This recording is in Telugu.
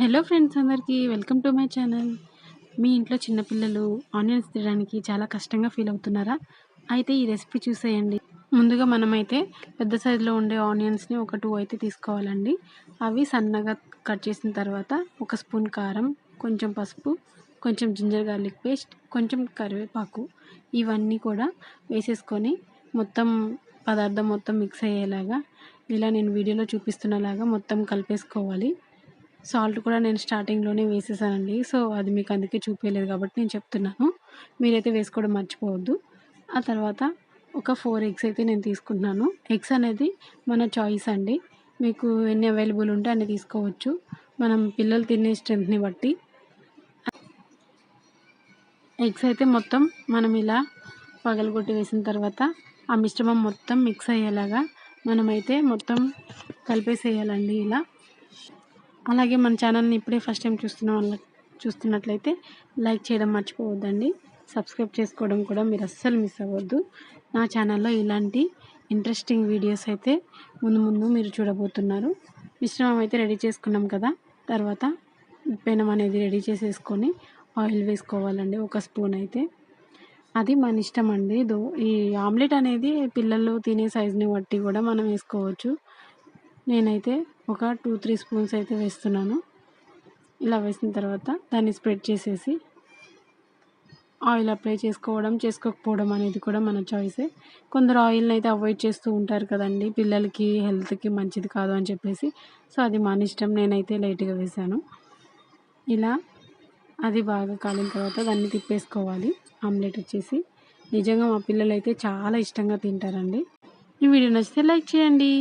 హలో ఫ్రెండ్స్ అందరికీ వెల్కమ్ టు మై ఛానల్. మీ ఇంట్లో చిన్నపిల్లలు ఆనియన్స్ తినడానికి చాలా కష్టంగా ఫీల్ అవుతున్నారా? అయితే ఈ రెసిపీ చూసేయండి. ముందుగా మనమైతే పెద్ద సైజులో ఉండే ఆనియన్స్ని ఒక టూ అయితే తీసుకోవాలండి. అవి సన్నగా కట్ చేసిన తర్వాత ఒక స్పూన్ కారం కొంచెం పసుపు కొంచెం జింజర్ గార్లిక్ పేస్ట్ కొంచెం కరివేపాకు ఇవన్నీ కూడా వేసేసుకొని మొత్తం పదార్థం మొత్తం మిక్స్ అయ్యేలాగా ఇలా నేను వీడియోలో చూపిస్తున్నలాగా మొత్తం కలిపేసుకోవాలి. సాల్ట్ కూడా నేను స్టార్టింగ్లోనే వేసేసానండి. సో అది మీకు అందుకే చూపించలేదు కాబట్టి నేను చెప్తున్నాను. మీరైతే వేసుకోవడం మర్చిపోవద్దు. ఆ తర్వాత ఒక ఫోర్ ఎగ్స్ అయితే నేను తీసుకుంటున్నాను. ఎగ్స్ అనేది మన చాయిస్ అండి. మీకు ఎన్ని అవైలబుల్ ఉంటే అన్ని తీసుకోవచ్చు. మనం పిల్లలు తినే స్ట్రెంత్ని బట్టి. ఎగ్స్ అయితే మొత్తం మనం ఇలా పగలగొట్టి వేసిన తర్వాత ఆ మిశ్రమం మొత్తం మిక్స్ అయ్యేలాగా మనమైతే మొత్తం కలిపేసేయాలండి ఇలా. అలాగే మన ఛానల్ని ఇప్పుడే ఫస్ట్ టైం చూస్తున్న వాళ్ళ చూస్తున్నట్లయితే లైక్ చేయడం మర్చిపోవద్దండి. సబ్స్క్రైబ్ చేసుకోవడం కూడా మీరు అస్సలు మిస్ అవ్వద్దు. నా ఛానల్లో ఇలాంటి ఇంట్రెస్టింగ్ వీడియోస్ అయితే ముందు ముందు మీరు చూడబోతున్నారు. మిశ్రమం అయితే రెడీ చేసుకున్నాం కదా. తర్వాత పెనం అనేది రెడీ చేసేసుకొని ఆయిల్ వేసుకోవాలండి ఒక స్పూన్ అయితే. అది మన ఇష్టం అండి. దో ఈ ఆమ్లెట్ అనేది పిల్లలు తినే సైజుని బట్టి కూడా మనం వేసుకోవచ్చు. నేనైతే ఒక టూ త్రీ స్పూన్స్ అయితే వేస్తున్నాను. ఇలా వేసిన తర్వాత దాన్ని స్ప్రెడ్ చేసేసి ఆయిల్ అప్లై చేసుకోవడం చేసుకోకపోవడం అనేది కూడా మన చాయిసే. కొందరు ఆయిల్ని అయితే అవాయిడ్ చేస్తూ ఉంటారు కదండి. పిల్లలకి హెల్త్కి మంచిది కాదు అని చెప్పేసి. సో అది మన ఇష్టం. నేనైతే లైట్గా వేసాను ఇలా అది బాగా కాలిన తర్వాత దాన్ని తిప్పేసుకోవాలి. ఆమ్లెట్ వచ్చేసి. నిజంగా మా పిల్లలు అయితే చాలా ఇష్టంగా తింటారండి. ఈ వీడియో నచ్చితే లైక్ చేయండి.